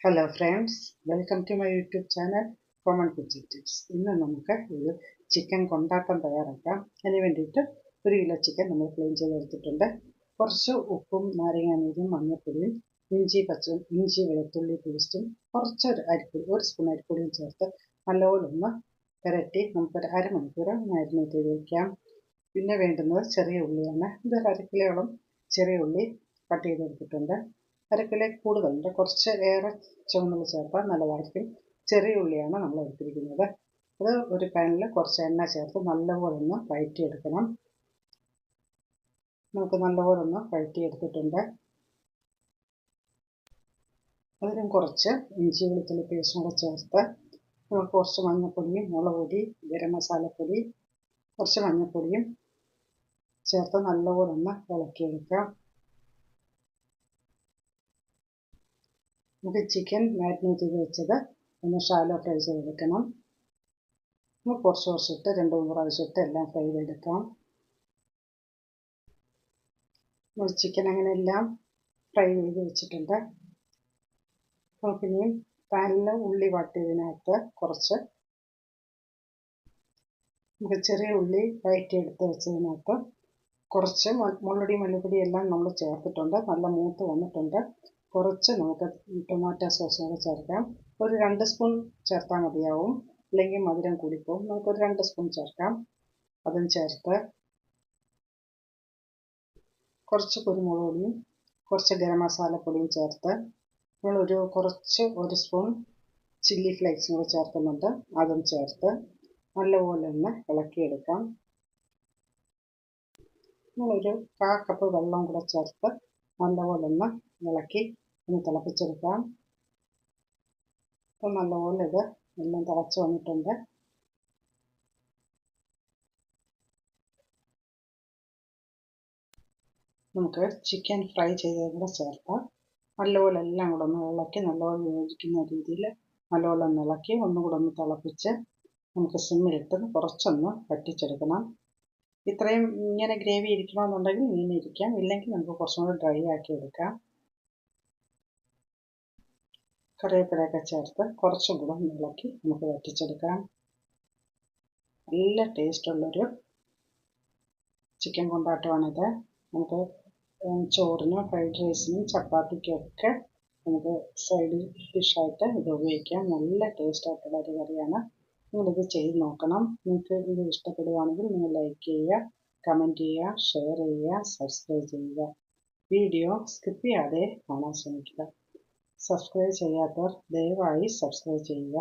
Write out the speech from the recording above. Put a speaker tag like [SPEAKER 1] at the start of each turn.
[SPEAKER 1] Hello friends welcome to my YouTube channel common cooking tips ഇന്ന് നമുക്ക് ഒരു chicken കൊണ്ടാട്ടം തയ്യാറാക്കാം. അതിന് വേണ്ടിയിട്ട് ഒരു കിലോ ചിക്കൻ നമ്മൾ ക്ലീൻ ചെയ്തെടുത്തിട്ടുണ്ട് കുറച്ച് ഉപ്പും നാരങ്ങാനീരും മഞ്ഞപ്പൊടിയും ഇഞ്ചി പച്ച ഇഞ്ചി വെളുത്തുള്ളി പേസ്റ്റും കുറച്ച് ഒരു അരിപ്പൊടി ഒരു സ്പൂൺ അരിപ്പൊടിയും ചേർത്ത് നല്ലപോലെ ഒന്ന് പുരട്ടി നമുക്കൊരു അരമണിക്കൂർ മാരിനേറ്റ് ചെയ്ത് വയ്ക്കാം പിന്നെ വേണ്ടുന്നത് ചെറിയ ഉള്ളിയാണ്. ഇത് അര ചെറിയ ഉള്ളി കട്ട് ചെയ്തെടുത്തിട്ടുണ്ട്. അര കൂടുതൽ. കൂടുതലുണ്ട് കുറച്ച് ഏറെ ചുവന്നുള്ളി ചേർത്താൽ നല്ലതായിരിക്കും. ചെറിയ ഉള്ളിയാണ് നമ്മൾ എടുത്തിരിക്കുന്നത്. അത് ഒരു പാനിൽ കുറച്ച് എണ്ണ ചേർത്ത് നല്ലപോലെ ഒന്ന് വഴറ്റിയെടുക്കണം നമുക്ക് നല്ലപോലെ ഒന്ന് വഴറ്റിയെടുത്തിട്ടുണ്ട് അതിലും കുറച്ച് ഇഞ്ചി വെളുത്തുള്ളി പേസ്റ്റും കൂടെ ചേർത്ത് നമുക്ക് കുറച്ച് മഞ്ഞൾപ്പൊടിയും മുളക് പൊടി ഗരം മസാലപ്പൊടി കുറച്ച് മഞ്ഞൾപ്പൊടിയും ചേർത്ത് നല്ലപോലെ ഒന്ന് ഇളക്കിയെടുക്കാം. നമുക്ക് ചിക്കൻ മാരിനേറ്റ് ചെയ്ത് വെച്ചത് ഒന്ന് ഷാലോ ഫ്രൈ ചെയ്തെടുക്കണം നമുക്ക് കുറച്ച് കുറച്ചിട്ട് രണ്ട് മൂന്ന് പ്രാവശ്യമിട്ട് എല്ലാം ഫ്രൈ ചെയ്തെടുക്കാം നമ്മൾ ചിക്കൻ അങ്ങനെ എല്ലാം ഫ്രൈ ചെയ്ത് വെച്ചിട്ടുണ്ട്. നമുക്കിനിയും പാനിൽ ഉള്ളി വാട്ടിയതിനകത്ത് കുറച്ച് നമുക്ക് ചെറിയ ഉള്ളി വഴറ്റിയെടുത്ത് വെച്ചതിനകത്ത് കുറച്ച് മുള്ളടി മല്ലിപ്പൊടി എല്ലാം നമ്മൾ ചേർത്തിട്ടുണ്ട്. നല്ല മൂത്ത് വന്നിട്ടുണ്ട്. കുറച്ച് നമുക്ക് ടൊമാറ്റോ സോസ് കൂടെ ചേർക്കാം. ഒരു രണ്ട് സ്പൂൺ ചേർത്താൽ മതിയാവും. അല്ലെങ്കിൽ മധുരം കൂടിപ്പോവും. നമുക്കൊരു രണ്ട് സ്പൂൺ ചേർക്കാം. അതും ചേർത്ത് കുറച്ച് കുരുമുളക് പൊടിയും കുറച്ച് ഗരം മസാലപ്പൊടിയും ചേർത്ത് നമ്മളൊരു കുറച്ച് ഒരു സ്പൂൺ ചില്ലി ഫ്ലേക്സും കൂടെ ചേർക്കുന്നുണ്ട്. അതും ചേർത്ത് നല്ലപോലെ ഒന്ന് ഇളക്കിയെടുക്കാം. നമ്മളൊരു കാ കപ്പ് വെള്ളം കൂടെ ചേർത്ത് നല്ലപോലെ ഒന്ന് ഇളക്കി ഒന്ന് തിളപ്പിച്ചെടുക്കാം. ഇപ്പം നല്ലപോലെ ഇത് എല്ലാം തിളച്ച് വന്നിട്ടുണ്ട്. നമുക്ക് ചിക്കൻ ഫ്രൈ ചെയ്തതും കൂടെ ചേർക്കാം. നല്ലപോലെ എല്ലാം കൂടെ ഒന്ന് ഇളക്കി നല്ലപോലെ യോജിക്കുന്ന രീതിയിൽ നല്ലപോലെ ഒന്ന് ഇളക്കി ഒന്നും കൂടെ ഒന്ന് തിളപ്പിച്ച് നമുക്ക് സിമ്മിലിട്ട് കുറച്ചൊന്ന് വറ്റിച്ചെടുക്കണം. ഇത്രയും ഇങ്ങനെ ഗ്രേവി ഇരിക്കണമെന്നുണ്ടെങ്കിൽ ഇങ്ങനെ ഇരിക്കാം. ഇല്ലെങ്കിൽ നമുക്ക് കുറച്ചും കൂടി ഡ്രൈ ആക്കി എടുക്കാം. കറിവേപ്പിലയൊക്കെ ചേർത്ത് കുറച്ചും കൂടെ ഇളക്കി നമുക്ക് വറ്റിച്ചെടുക്കാം. നല്ല ടേസ്റ്റുള്ളൊരു ചിക്കൻ കൊണ്ടാട്ടമാണിത്. നമുക്ക് ചോറിനും ഫ്രൈഡ് റൈസിനും ചപ്പാത്തിക്കൊക്കെ നമുക്ക് സൈഡ് ഡിഷായിട്ട് ഇത് ഉപയോഗിക്കാം. നല്ല ടേസ്റ്റ് ആയിട്ടുള്ള ഒരു കറിയാണ്. നിങ്ങളിത് ചെയ്ത് നോക്കണം. നിങ്ങൾക്ക് ഇത് ഇഷ്ടപ്പെടുകയാണെങ്കിൽ നിങ്ങൾ ലൈക്ക് ചെയ്യുക കമന്റ് ചെയ്യുക ഷെയർ ചെയ്യുക സബ്സ്ക്രൈബ് ചെയ്യുക. വീഡിയോ സ്കിപ്പ് ചെയ്യാതെ കാണാൻ ശ്രമിക്കുക. സബ്സ്ക്രൈബ് ചെയ്യാത്തവർ ദയവായി സബ്സ്ക്രൈബ് ചെയ്യുക.